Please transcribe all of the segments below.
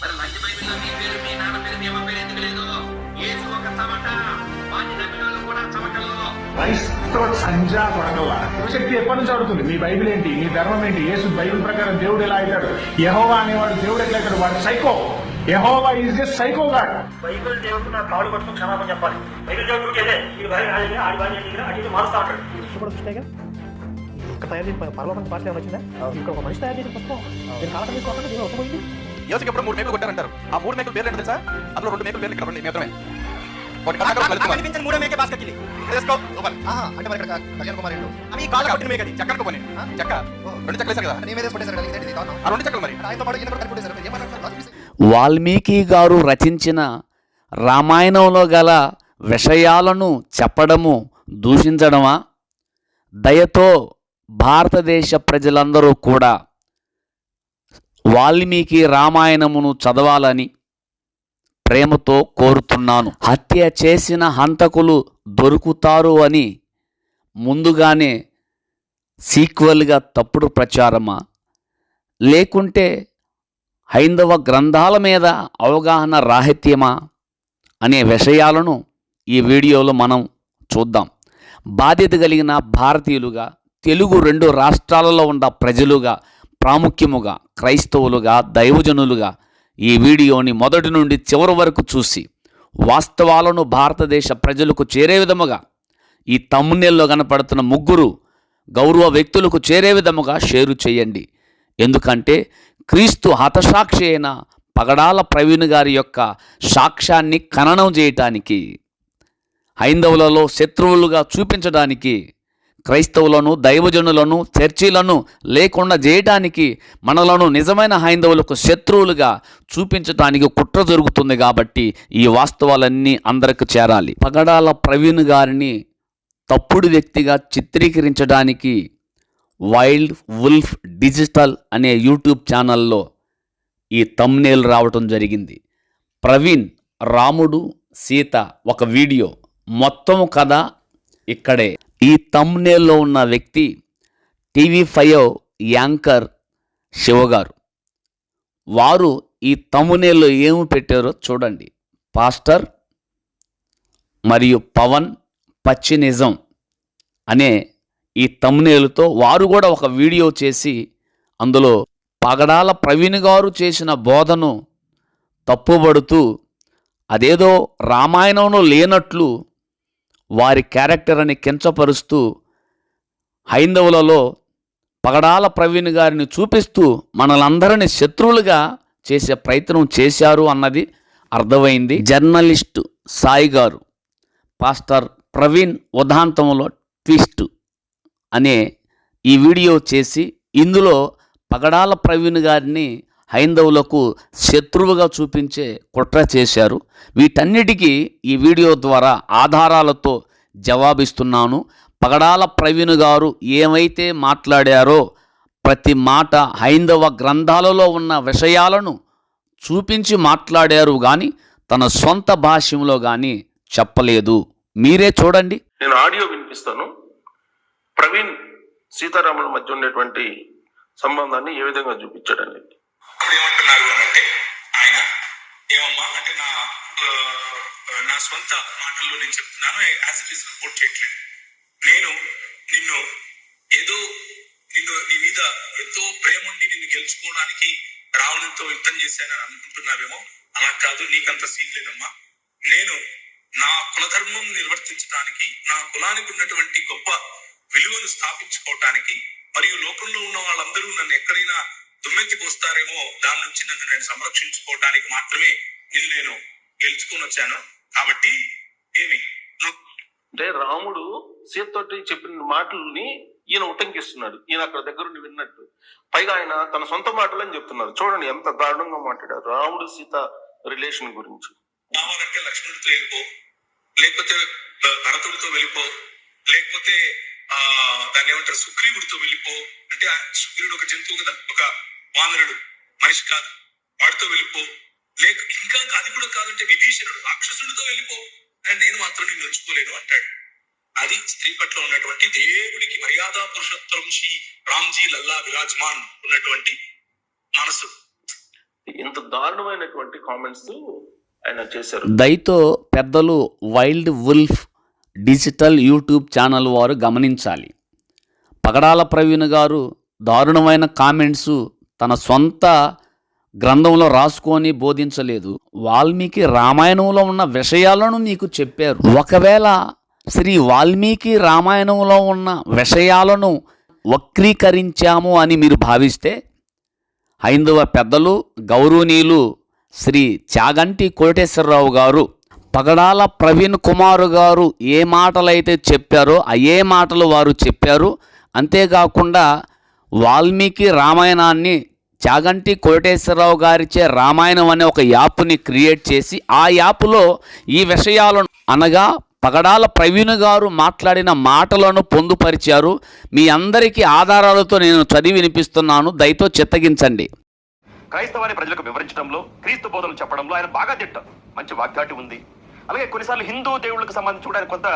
మరి లంచ్ బైబిల్లో మీ పేరు మీ నాన్న పేరు మీ అమ్మ పేరు ఎందుకు లేదు? ఏసు ఒక చవట వాటి నమ్మిన కూడా క్రైస్తవ సంజా కొడకల్లా శక్తి ఎప్పటి నుంచి అడుగుతుంది? మీ బైబిల్ ఏంటి? మీ ధర్మం ఏంటి? యేసు బైబిల్ ప్రకారం దేవుడు ఎలా అవుతాడు యహోవా అనేవాడు దేవుడు ఎట్లా అవుతాడు వాడు psycho. Jehovah is just psycho god. Bible దేవుడు నా కాళ్ళు పట్టుకుని క్షమాపణ చెప్పాలి. బైబిల్ దేవుడికి అదే. ఈ ఆడి అటు మారుస్తా ఉంటాడు చూస్తాయిగా ఇక్కడ తయారు చేసి పరలోకం ఏమైనా వచ్చిందా? ఇక్కడ ఒక మనిషి తయారు చేసిన పుస్తకం. నేను కాలం తీసుకోకుండా దీని యోసికి ఎప్పుడు మూడు మేకలు కొట్టారంటారు. ఆ మూడు మేకలు పేర్లు ఏంటో తెలుసా? అందులో రెండు మేకలు పేర్లు ఇక్కడ రెండు మాత్రమే. ఒకటి కర్ణాటకలో లలితకుమారి. మూడో మేకే బాస్కెట్ ఇది. తీసుకో, సూపర్. ఆహా, అంటే మరి ఇక్కడ కళ్యాణ్ కుమార్ ఇల్లు. అవి కాళ్ళ కొట్టిన మేక అది చక్కరకు పోనీ చెక్క రెండు చెక్కలు వేశారు కదా? నీ మీద కొట్టేశారు కదా ఇదేంటి ఇది కారణం ఆ రెండు చెక్కలు మరి. ఆయనతో పాటు ఈయన కూడా కలిపి కొట్టేశారు మీరు ఏమన్నారు లాస్ట్ పీస్? వాల్మీకి గారు రచించిన రామాయణంలో గల విషయాలను చెప్పడము దూషించడమా? దయతో భారతదేశ ప్రజలందరూ కూడా వాల్మీకి రామాయణమును చదవాలని ప్రేమతో కోరుతున్నాను. హత్య చేసిన హంతకులు దొరుకుతారు అని ముందుగానే సీక్వెల్గా తప్పుడు ప్రచారమా? లేకుంటే హైందవ గ్రంథాల మీద అవగాహన రాహిత్యమా? అనే విషయాలను ఈ వీడియోలో మనం చూద్దాం. బాధ్యత కలిగిన భారతీయులుగా తెలుగు రెండు రాష్ట్రాలలో ఉన్న ప్రజలుగా ప్రాముఖ్యముగా క్రైస్తవులుగా దైవజనులుగా ఈ వీడియోని మొదటి నుండి చివరి వరకు చూసి వాస్తవాలను భారతదేశ ప్రజలకు చేరే విధముగా ఈ తమ్మునెల్లో కనపడుతున్న ముగ్గురు గౌరవ వ్యక్తులకు చేరే విధముగా షేరు చేయండి. ఎందుకంటే క్రీస్తు హతసాక్షి అయిన పగడాల ప్రవీణ్ గారి యొక్క సాక్ష్యాన్ని ఖననం చేయటానికి హైందవులలో శత్రువులుగా చూపించడానికి క్రైస్తవులను దైవజనులను చర్చిలను లేకుండా చేయటానికి మనలను నిజమైన హైందవులకు శత్రువులుగా చూపించటానికి కుట్ర జరుగుతుంది కాబట్టి ఈ వాస్తవాలన్నీ అందరికి చేరాలి. పగడాల ప్రవీణ్ గారిని తప్పుడు వ్యక్తిగా చిత్రీకరించడానికి వైల్డ్ వుల్ఫ్ డిజిటల్ అనే యూట్యూబ్ ఛానల్లో ఈ తమ్నేల్ రావటం జరిగింది. ప్రవీణ్ రాముడు సీత ఒక వీడియో మొత్తం కథ ఇక్కడే. ఈ తమ్నేల్లో ఉన్న వ్యక్తి టీవీ ఫైవ్ యాంకర్ శివగారు. వారు ఈ తమ్నేల్లో ఏమి పెట్టారో చూడండి. పాస్టర్ మరియు పవన్ పచ్చి నిజం అనే ఈ తమ్నేలుతో వారు కూడా ఒక వీడియో చేసి అందులో పగడాల ప్రవీణ్ గారు చేసిన బోధను తప్పుబడుతూ అదేదో రామాయణంలో లేనట్లు వారి క్యారెక్టర్ అని కించపరుస్తూ హైందవులలో పగడాల ప్రవీణ్ గారిని చూపిస్తూ మనలందరిని శత్రువులుగా చేసే ప్రయత్నం చేశారు అన్నది అర్థమైంది. జర్నలిస్టు సాయి గారు పాస్టర్ ప్రవీణ్ ఉదాంతంలో ట్విస్ట్ అనే ఈ వీడియో చేసి ఇందులో పగడాల ప్రవీణ్ గారిని హైందవులకు శత్రువుగా చూపించే కుట్ర చేశారు. వీటన్నిటికీ ఈ వీడియో ద్వారా ఆధారాలతో జవాబిస్తున్నాను. పగడాల ప్రవీణ్ గారు ఏమైతే మాట్లాడారో ప్రతి మాట హైందవ గ్రంథాలలో ఉన్న విషయాలను చూపించి మాట్లాడారు కానీ తన సొంత భాష్యంలో కానీ చెప్పలేదు. మీరే చూడండి. నేను ఆడియో వినిపిస్తాను. ప్రవీణ్ సీతారాముల మధ్య ఉండేటువంటి సంబంధాన్ని ఏ విధంగా చూపించాడు అప్పుడు ఏమంటున్నారు అని అంటే ఆయన ఏమమ్మా అంటే నా నా సొంత మాటల్లో నేను చెప్తున్నాను యాజ్ ఇట్ ఈస్ రిపోర్ట్ చేయట్లేదు. నేను నిన్ను ఏదో నిన్ను నీ మీద ఎంతో ప్రేమ ఉండి నిన్ను గెలుచుకోవడానికి రావణంతో యుద్ధం చేశానని అనుకుంటున్నావేమో అలా కాదు నీకంత సీన్ లేదమ్మా. నేను నా కులధర్మం నిర్వర్తించడానికి నా కులానికి ఉన్నటువంటి గొప్ప విలువను స్థాపించుకోవటానికి మరియు లోకంలో ఉన్న వాళ్ళందరూ నన్ను ఎక్కడైనా దుమ్మెత్తి పోస్తారేమో దాని నుంచి నన్ను నేను సంరక్షించుకోవటానికి మాత్రమే నిన్ను నేను గెలుచుకొని వచ్చాను. కాబట్టి ఏమి? అంటే రాముడు సీతతోటి చెప్పిన మాటల్ని ఈయన ఉటంకిస్తున్నాడు. ఈయన అక్కడ దగ్గరుండి విన్నట్టు. పైగా ఆయన తన సొంత మాటలు అని చెప్తున్నారు. చూడండి ఎంత దారుణంగా మాట్లాడారు. రాముడు సీత రిలేషన్ గురించి. కావాలంటే లక్ష్మణుడితో వెళ్ళిపో. లేకపోతే భరతుడితో వెళ్ళిపో. లేకపోతే ఆ దాన్ని ఏమంటారు? సుగ్రీవుడితో వెళ్ళిపో. అంటే ఆ సుగ్రీవుడు ఒక జంతువు కదా? ఒక వానరుడు మనిషి కాదు వాడితో వెళ్ళిపో. లేక ఇంకా అది కూడా కాదంటే విభీషణుడు రాక్షసుడితో వెళ్ళిపో. అని నేను మాత్రం నేను నడుచుకోలేను అంటాడు. అది స్త్రీ పట్ల ఉన్నటువంటి దేవుడికి మర్యాద పురుషోత్తరం శ్రీ రామ్జీ లల్లా విరాజ్మాన్ ఉన్నటువంటి మనసు. ఇంత దారుణమైనటువంటి కామెంట్స్ ఆయన చేశారు. దయతో పెద్దలు wild wolf digital YouTube channel వారు గమనించాలి. పగడాల ప్రవీణ్ గారు దారుణమైన కామెంట్స్ తన సొంత గ్రంథంలో రాసుకొని బోధించలేదు. వాల్మీకి రామాయణంలో ఉన్న విషయాలను మీకు చెప్పారు. ఒకవేళ శ్రీ వాల్మీకి రామాయణంలో ఉన్న విషయాలను వక్రీకరించాము అని మీరు భావిస్తే హైందవ పెద్దలు గౌరవనీయులు శ్రీ చాగంటి కోటేశ్వరరావు గారు పగడాల ప్రవీణ్ కుమార్ గారు ఏ మాటలైతే చెప్పారో అయ్యే మాటలు వారు చెప్పారు. అంతేకాకుండా వాల్మీకి రామాయణాన్ని చాగంటి కోటేశ్వరరావు గారిచే రామాయణం అనే ఒక యాప్ని క్రియేట్ చేసి ఆ యాప్లో ఈ విషయాలను అనగా పగడాల ప్రవీణ్ గారు మాట్లాడిన మాటలను పొందుపరిచారు. మీ అందరికీ ఆధారాలతో నేను చదివి వినిపిస్తున్నాను. దయతో చిత్తగించండి. క్రైస్తవాన్ని ప్రజలకు వివరించడంలో క్రీస్తు బోధనలు చెప్పడంలో ఆయన బాగా తిట్టారు మంచి వాగ్దాటి ఉంది. అలాగే కొన్నిసార్లు హిందూ దేవుళ్ళకి సంబంధించి కూడా ఆయన కొంత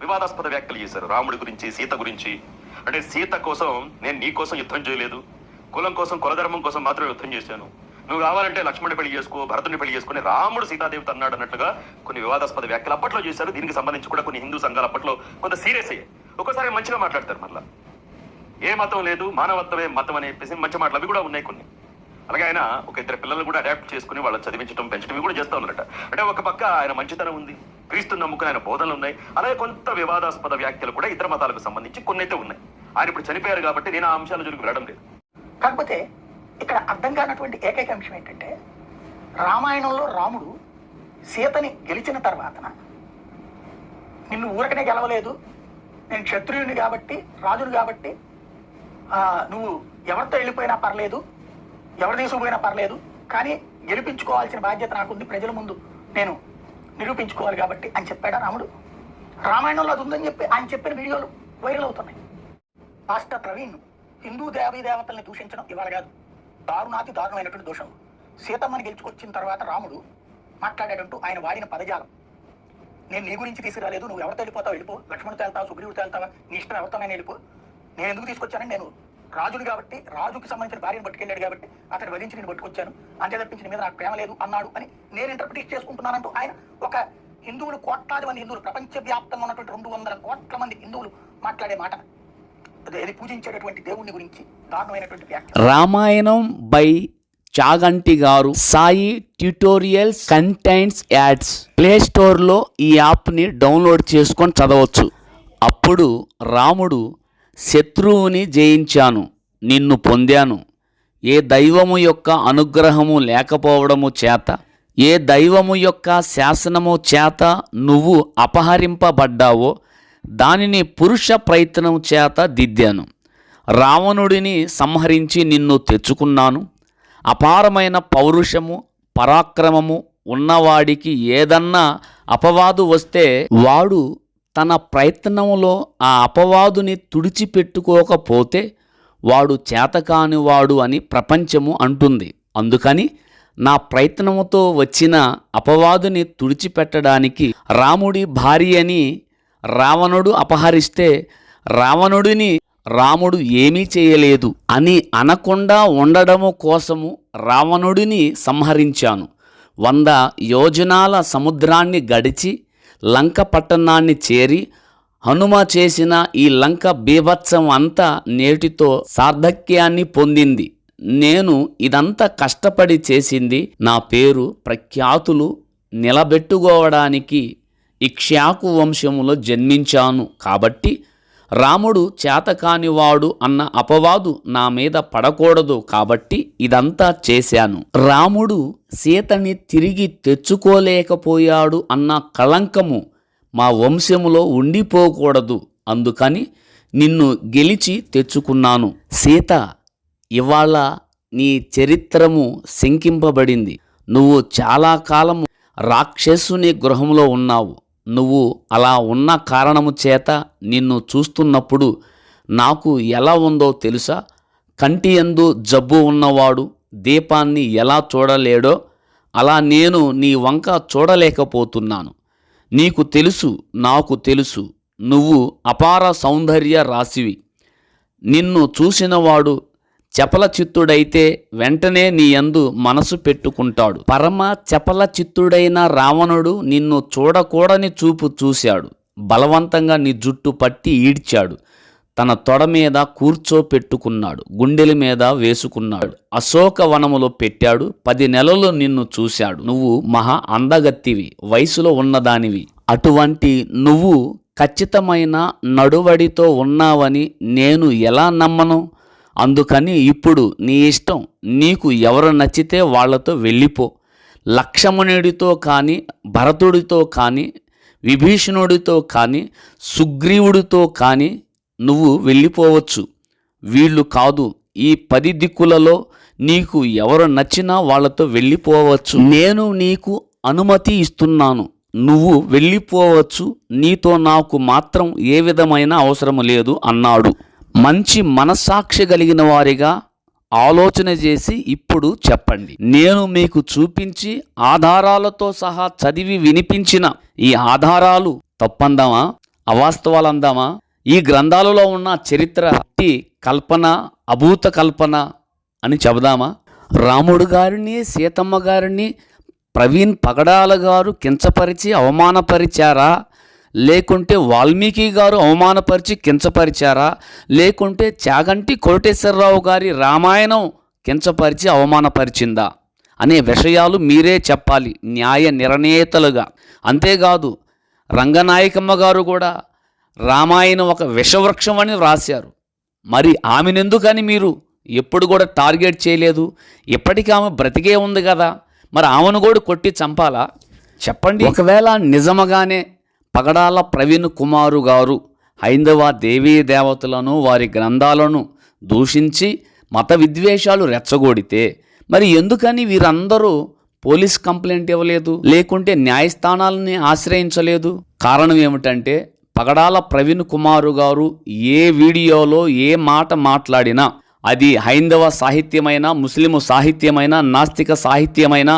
వివాదాస్పద వ్యాఖ్యలు చేశారు. రాముడి గురించి సీత గురించి. అంటే సీత కోసం నేను నీ కోసం యుద్ధం చేయలేదు. కులం కోసం కులధర్మం కోసం మాత్రమే యుద్ధం చేశాను. నువ్వు కావాలంటే లక్ష్మణుడి పెళ్ళి చేసుకో భరతుని పెళ్ళి చేసుకుని రాముడు సీతాదేవితో అన్నాడు అన్నట్లుగా కొన్ని వివాదాస్పద వ్యాఖ్యలు అప్పట్లో చేశారు. దీనికి సంబంధించి కూడా కొన్ని హిందూ సంఘాలు అప్పట్లో కొంత సీరియస్ అయ్యాయి. ఒక్కోసారి మంచిగా మాట్లాడతారు మళ్ళా. ఏ మతం లేదు మానవత్వమే మతం అని చెప్పేసి మంచి మాటలు అవి కూడా ఉన్నాయి కొన్ని. అలాగే ఆయన ఒక ఇద్దరు పిల్లలు కూడా అడాప్ట్ చేసుకుని వాళ్ళని చదివించడం పెంచడం కూడా చేస్తా ఉన్నారట. అంటే ఒక పక్క ఆయన మంచితనం ఉంది క్రీస్తు నమ్ముకుని ఆయన బోధనలు ఉన్నాయి. అలాగే కొంత వివాదాస్పద వ్యాఖ్యలు కూడా ఇతర మతాలకు సంబంధించి కొన్ని అయితే ఉన్నాయి. ఆయన ఇప్పుడు చనిపోయారు కాబట్టి నేను ఆ అంశాల జోలికి వెళ్ళడం లేదు. కాకపోతే ఇక్కడ అర్థం కానటువంటి ఏకైక అంశం ఏంటంటే రామాయణంలో రాముడు సీతని గెలిచిన తర్వాత నిన్ను ఊరకనే గెలవలేదు నేను క్షత్రియుని కాబట్టి రాజుని కాబట్టి ఆ, నువ్వు ఎవరితో వెళ్ళిపోయినా పర్లేదు ఎవరు తీసుకుపోయినా పర్లేదు కానీ గెలిపించుకోవాల్సిన బాధ్యత నాకుంది ప్రజల ముందు నేను నిరూపించుకోవాలి కాబట్టి అని చెప్పాడా రాముడు. రామాయణంలో అది ఉందని చెప్పి ఆయన చెప్పిన వీడియోలు వైరల్ అవుతున్నాయి. పాస్టర్ ప్రవీణ్ హిందూ దేవీ దేవతల్ని దూషించడం ఇవాళ కాదు. దారుణాతి దారుణమైనటువంటి దోషం. సీతమ్మని గెలుచుకొచ్చిన తర్వాత రాముడు మాట్లాడాడంటూ ఆయన వాడిన పదజాలం. నేను నీ గురించి తీసుకురాలేదు నువ్వు ఎవరితో వెళ్ళిపోతావు? వెళ్ళిపో. లక్ష్మణుతో వెళ్తావా? సుగ్రీవుడితో వెళ్తావా? నీ ఇష్టం ఎవరితోనైనా వెళ్ళిపో. నేను ఎందుకు తీసుకొచ్చానని నేను రాజుని కాబట్టి రాజుకి సంబంధించిన భార్యను పట్టుకెళ్ళాడు కాబట్టి అతడు వధించి నేను పట్టుకొచ్చాను. అంతే తప్పించిన మీద నాకు ప్రేమ లేదు అన్నాడు అని నేను ఇంటర్ప్రిటేట్ చేసుకుంటున్నానంటూ ఆయన ఒక హిందువులు కోట్లాది మంది హిందువులు ప్రపంచ వ్యాప్తంగా ఉన్నటువంటి రెండు వందల కోట్ల మంది హిందువులు మాట్లాడే మాట. పూజించేటటువంటి దేవుని గురించి దారుణమైనటువంటి వ్యాఖ్య. Ramayanam by Chaganti garu. Sai tutorials contents ads. Play స్టోర్లో ఈ యాప్ని డౌన్లోడ్ చేసుకొని చదవచ్చు. అప్పుడు రాముడు శత్రువుని జయించాను నిన్ను పొందాను. ఏ దైవము యొక్క అనుగ్రహము లేకపోవడము చేత ఏ దైవము యొక్క శాసనము చేత నువ్వు అపహరింపబడ్డావో దానిని పురుష ప్రయత్నం చేత దిద్దాను. రావణుడిని సంహరించి నిన్ను తెచ్చుకున్నాను. అపారమైన పౌరుషము పరాక్రమము ఉన్నవాడికి ఏదన్నా అపవాదు వస్తే వాడు తన ప్రయత్నంలో ఆ అపవాదుని తుడిచిపెట్టుకోకపోతే వాడు చేతకానివాడు అని ప్రపంచము అంటుంది. అందుకని నా ప్రయత్నముతో వచ్చిన అపవాదుని తుడిచిపెట్టడానికి రాముడి భార్య అని రావణుడు అపహరిస్తే రావణుడిని రాముడు ఏమీ చేయలేదు అని అనకుండా ఉండడము కోసము రావణుడిని సంహరించాను. వంద యోజనాల సముద్రాన్ని గడిచి లంక పట్టణాన్ని చేరి హనుమ చేసిన ఈ లంక బీభత్సం అంతా నేటితో సార్థక్యాన్ని పొందింది. నేను ఇదంతా కష్టపడి చేసింది నా పేరు ప్రఖ్యాతులు నిలబెట్టుకోవడానికి ఇక్ష్యాకు వంశములో జన్మించాను. కాబట్టి రాముడు చేతకానివాడు అన్న అపవాదు నా మీద పడకూడదు. కాబట్టి ఇదంతా చేశాను. రాముడు సీతని తిరిగి తెచ్చుకోలేకపోయాడు అన్న కళంకము మా వంశములో ఉండిపోకూడదు. అందుకని నిన్ను గెలిచి తెచ్చుకున్నాను. సీత ఇవాళ నీ చరిత్రము శంకింపబడింది. నువ్వు చాలా కాలము రాక్షసుని గృహంలో ఉన్నావు. నువ్వు అలా ఉన్న కారణము చేత నిన్ను చూస్తున్నప్పుడు నాకు ఎలా ఉందో తెలుసా? కంటి ఎందు జబ్బు ఉన్నవాడు దీపాన్ని ఎలా చూడలేడో అలా నేను నీ వంక చూడలేకపోతున్నాను. నీకు తెలుసు నాకు తెలుసు నువ్వు అపార సౌందర్య రాశివి. నిన్ను చూసినవాడు చపల చిత్తుడైతే వెంటనే నీ యందు మనసు పెట్టుకుంటాడు. పరమ చపల చిత్తుడైన రావణుడు నిన్ను చూడకూడని చూపు చూశాడు. బలవంతంగా నీ జుట్టు పట్టి ఈడ్చాడు. తన తొడ మీద కూర్చోపెట్టుకున్నాడు. గుండెల మీద వేసుకున్నాడు. అశోక వనములో పెట్టాడు. పది నెలలు నిన్ను చూశాడు. నువ్వు మహా అందగత్తివి. వయసులో ఉన్నదానివి. అటువంటి నువ్వు ఖచ్చితమైన నడువడితో ఉన్నావని నేను ఎలా నమ్మను? అందుకని ఇప్పుడు నీ ఇష్టం నీకు ఎవరు నచ్చితే వాళ్ళతో వెళ్ళిపో. లక్ష్మణుడితో కానీ భరతుడితో కానీ విభీషణుడితో కానీ సుగ్రీవుడితో కానీ నువ్వు వెళ్ళిపోవచ్చు. వీళ్ళు కాదు ఈ పది దిక్కులలో నీకు ఎవరు నచ్చినా వాళ్ళతో వెళ్ళిపోవచ్చు. నేను నీకు అనుమతి ఇస్తున్నాను. నువ్వు వెళ్ళిపోవచ్చు. నీతో నాకు మాత్రం ఏ విధమైన అవసరం లేదు అన్నాడు. మంచి మనస్సాక్షి కలిగిన వారిగా ఆలోచన చేసి ఇప్పుడు చెప్పండి. నేను మీకు చూపించి ఆధారాలతో సహా చదివి వినిపించిన ఈ ఆధారాలు తప్పందామా? అవాస్తవాలందామా? ఈ గ్రంథాలలో ఉన్న చరిత్ర కల్పన అభూత కల్పన అని చెబుదామా? రాముడు గారిని సీతమ్మ గారిని ప్రవీణ్ పగడాల గారు కించపరిచి అవమానపరిచారా? లేకుంటే వాల్మీకి గారు అవమానపరిచి కించపరిచారా? లేకుంటే చాగంటి కోటేశ్వరరావు గారి రామాయణం కించపరిచి అవమానపరిచిందా? అనే విషయాలు మీరే చెప్పాలి న్యాయ నిర్ణేతలుగా. అంతేకాదు రంగనాయకమ్మ గారు కూడా రామాయణం ఒక విషవృక్షం అని వ్రాశారు. మరి ఆమెనెందుకని మీరు ఎప్పుడు కూడా టార్గెట్ చేయలేదు? ఇప్పటికీ ఆమె బ్రతికే ఉంది కదా? మరి ఆమెను కూడా కొట్టి చంపాలా? చెప్పండి. ఒకవేళ నిజముగానే పగడాల ప్రవీణ్ కుమారు గారు హైందవ దేవీ దేవతలను వారి గ్రంథాలను దూషించి మత విద్వేషాలు రెచ్చగొడితే మరి ఎందుకని వీరందరూ పోలీస్ కంప్లైంట్ ఇవ్వలేదు? లేకుంటే న్యాయస్థానాలని ఆశ్రయించలేదు? కారణం ఏమిటంటే పగడాల ప్రవీణ్ కుమారు గారు ఏ వీడియోలో ఏ మాట మాట్లాడినా అది హైందవ సాహిత్యమైన ముస్లిము సాహిత్యమైన నాస్తిక సాహిత్యమైన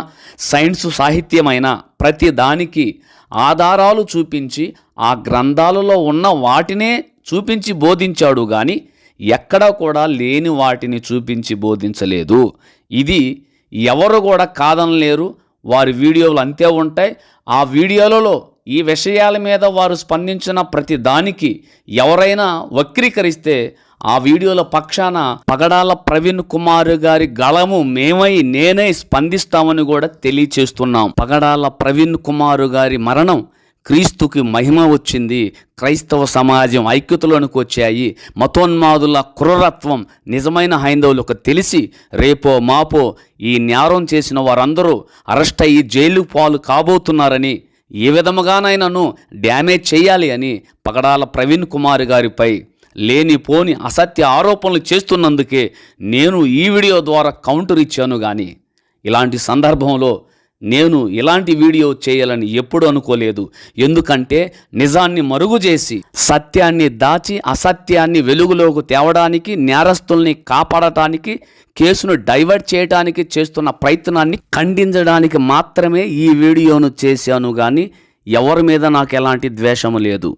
సైన్స్ సాహిత్యమైన ప్రతి దానికి ఆధారాలు చూపించి ఆ గ్రంథాలలో ఉన్న వాటినే చూపించి బోధించాడు కానీ ఎక్కడా కూడా లేని వాటిని చూపించి బోధించలేదు. ఇది ఎవరు కూడా కాదనలేరు. వారి వీడియోలు అంతే ఉంటాయి. ఆ వీడియోలలో ఈ విషయాల మీద వారు స్పందించిన ప్రతి దానికి ఎవరైనా వక్రీకరిస్తే ఆ వీడియోల పక్షాన పగడాల ప్రవీణ్ కుమార్ గారి గళము మేమై నేనే స్పందిస్తామని కూడా తెలియచేస్తున్నాం. పగడాల ప్రవీణ్ కుమార్ గారి మరణం క్రీస్తుకి మహిమ వచ్చింది. క్రైస్తవ సమాజం ఐక్యతలోనికి వచ్చాయి. మతోన్మాదుల క్రూరత్వం నిజమైన హైందవులకు తెలిసి రేపో మాపో ఈ నేరం చేసిన వారందరూ అరెస్ట్ అయ్యి జైలు పాలు కాబోతున్నారని ఏ విధముగానైనాను డ్యామేజ్ చేయాలి అని పగడాల ప్రవీణ్ కుమార్ గారిపై లేనిపోని అసత్య ఆరోపణలు చేస్తున్నందుకే నేను ఈ వీడియో ద్వారా కౌంటర్ ఇచ్చాను కానీ ఇలాంటి సందర్భంలో నేను ఇలాంటి వీడియో చేయాలని ఎప్పుడు అనుకోలేదు. ఎందుకంటే నిజాన్ని మరుగు చేసి సత్యాన్ని దాచి అసత్యాన్ని వెలుగులోకి తేవడానికి నేరస్తుల్ని కాపాడటానికి కేసును డైవర్ట్ చేయడానికి చేస్తున్న ప్రయత్నాన్ని ఖండించడానికి మాత్రమే ఈ వీడియోను చేశాను కానీ ఎవరి మీద నాకు ఎలాంటి ద్వేషము లేదు.